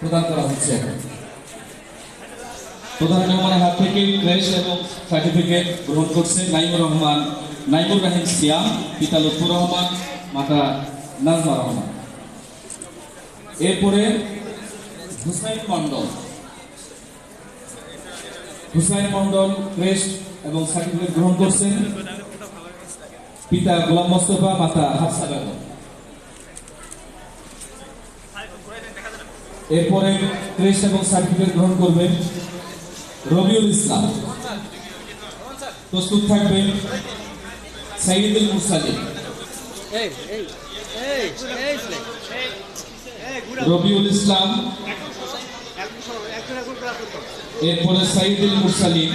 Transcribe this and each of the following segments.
প্রদান করা হচ্ছে। প্রধান মেহমানের হাত থেকে ক্রেশ এবং সার্টিফিকেট গ্রহণ করছে নাইমুর রহমান, নাইমুর রাহিম সিয়াম, পিতা লুৎফুর রহমান, মাতা নাজমা রহমান। এরপরে হুসাইন মন্ডল হুসাইন মন্ডল ক্রেশ এবং সার্টিফিকেট গ্রহণ করছেন পিতা গোলাম মোস্তফা, মাতা হাফসা বেগম। এরপরে ক্রেশ এবং সার্টিফিকেট গ্রহণ করবেন রবিউল ইসলাম। প্রস্তুত থাকবে সাইদুল ছেলে। রবিউল ইসলাম। এরপরে সাইদুল মুসালিম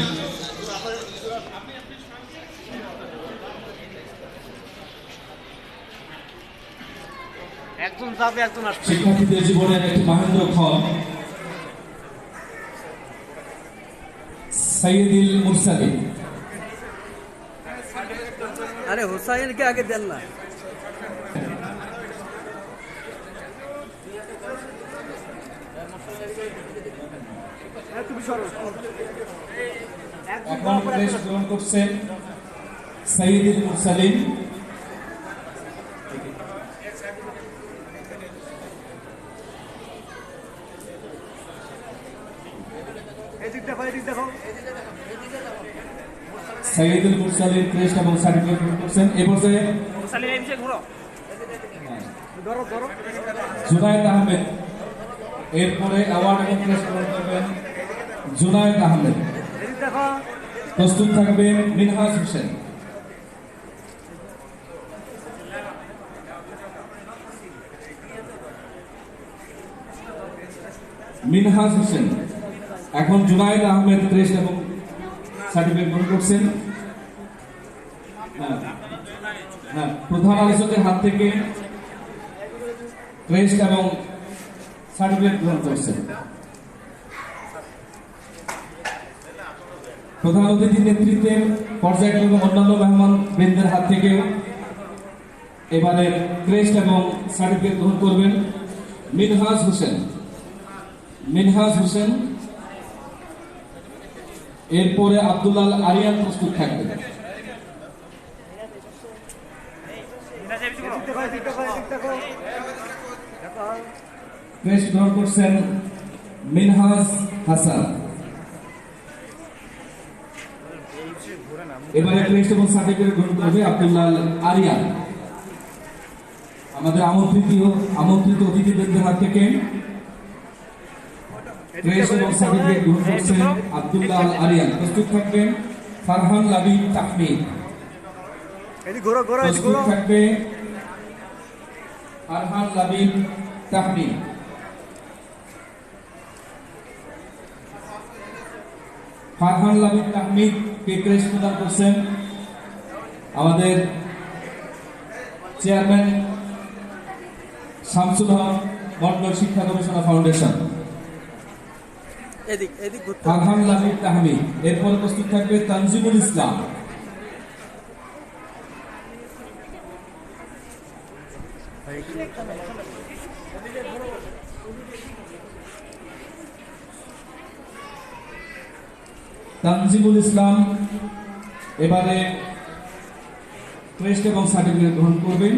একজন যাবে একজন আসবে। শিক্ষার্থীদের জীবনের একটি মহেন্দ্র ক্ষণ সাইদুল মুরসালিম আরে হোসাইনকে আগে দেন না। সরো। এখন ক্রেশ গ্রহণ করছেন সাইদুল মুরসালিম এদিক দেখো এদিক দেখো সাইদুল মুরসালিম ক্রেশ এবং সার্টিফিকেট গ্রহণ করছেন। এ পর্যায়ে সালি এই ঘুরো। ধরো ধরো। জুনায়েদ আহমেদ। এরপরে অ্যাওয়ার্ড এবং গ্রহণ করবেন জুনায়েদ আহমেদ। প্রস্তুত থাকবেন মিনহাজ হোসেন। মিনহাজ হোসেন। এখন জুনায়েদ আহমেদ ক্রেশ এবং সার্টিফিকেট গ্রহণ করছেন হ্যাঁ। হ্যাঁ, প্রধান আলোচকের হাত থেকে ক্রেশ এবং সার্টিফিকেট গ্রহণ করছেন প্রধান অতিথির নেতৃত্বে পর্যায়ক্রমে এবং অন্যান্য মেহমান বৃন্দের হাত থেকে এবারে ক্রেস্ট এবং সার্টিফিকেট গ্রহণ করবেন মিনহাজ হোসেন মিনহাজ হোসেন এরপরে আব্দুল্লাহ আরিয়ান প্রস্তুত থাকবেন। মিনহাজ হাসান। এবারে এবং সার্টিফিকেট গ্রহণ করবে আরিয়ান। আমাদের আমন্ত্রিত আমন্ত্রিত অতিথিবৃন্দের হাত থেকে ক্রেস্ট এবং সার্টিফিকেট গ্রহণ করছেন আব্দুল্লাহ আল আরিয়ান। প্রস্তুত থাকবেন ফারহান লাবিব তাহমিদ। এদিক ঘুরো ঘুরো এদিক প্রস্তুত থাকবে ফারহান লাবিব তাহমিদ। ফারহান লাবিব তাহমিদ কে ক্রেস্ট প্রদান করছেন আমাদের চেয়ারম্যান শামসুল হক মন্ডল শিক্ষা গবেষণা ফাউন্ডেশন। এদিক তাহমিদ, এরপর প্রস্তুত থাকবে তানজিমুল ইসলাম। তানজিমুল ইসলাম এবারে ক্রেস্ট এবং সার্টিফিকেট গ্রহণ করবেন।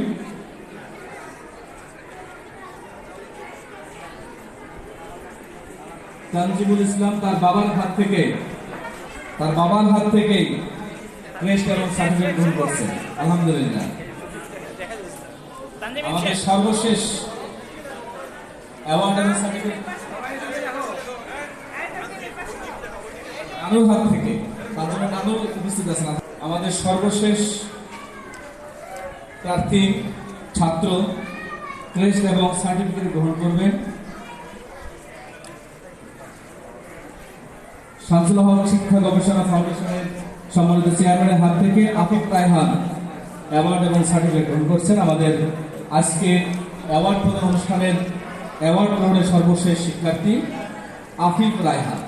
তানজিমুল ইসলাম তার বাবার হাত থেকে তার বাবার হাত থেকে ক্রেস্ট এবং সার্টিফিকেট গ্রহণ করছেন আলহামদুলিল্লাহ। আমাদের সর্বশেষ অ্যাওয়ার্ড এবং সার্টিফিকেট নানুর হাত থেকে তার জন্য নানু উপস্থিত আছেন। আমাদের সর্বশেষ প্রার্থী ছাত্র ক্রেস্ট এবং সার্টিফিকেট গ্রহণ করবেন। শামসুল হক শিক্ষা গবেষণা ফাউন্ডেশনের সম্মানিত চেয়ারম্যানের হাত থেকে আফিফ রায়হান অ্যাওয়ার্ড এবং সার্টিফিকেট গ্রহণ করছেন। আমাদের আজকে অ্যাওয়ার্ড প্রদান অনুষ্ঠানের অ্যাওয়ার্ড গ্রহণের সর্বশেষ শিক্ষার্থী আফিফ রায়হান।